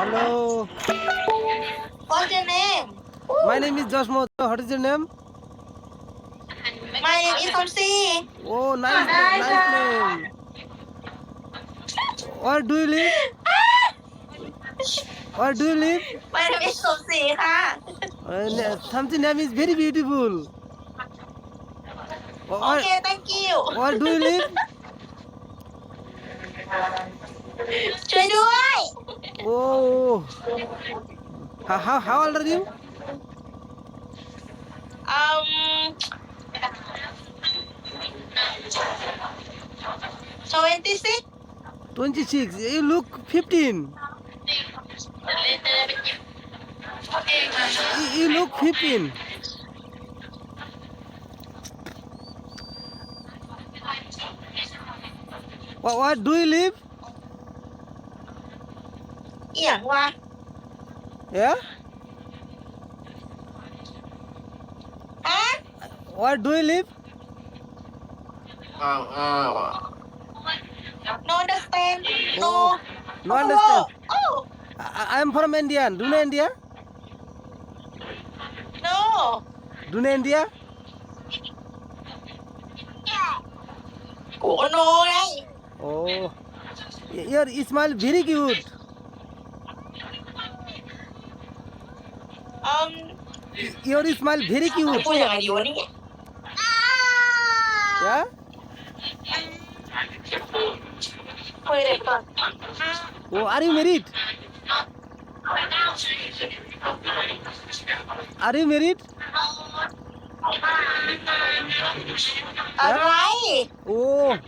Hello. What's your name? My name is Josh Mohta. What is your name? My name is Orsi. Oh, nice, nice, nice name. Where do you live? Where do you live? My name is Orsi. Huh? Something name is very beautiful. Where, okay, thank you. Where do you live? Chennai. Oh, Oh. How, how, how old are you? um 26 26. You look 15. You, you look 15. What, what do you live? เอียงวะ Yeah? ฮะ Where do you live?อ้าวอ้าว no understand no Oh, no understand. oh I, I am from India. Do you know India? no Do you know India? โอ้โนไง Oh. Your smile very cute. Your smile very cute क्या वो are you married are you married All right. Oh.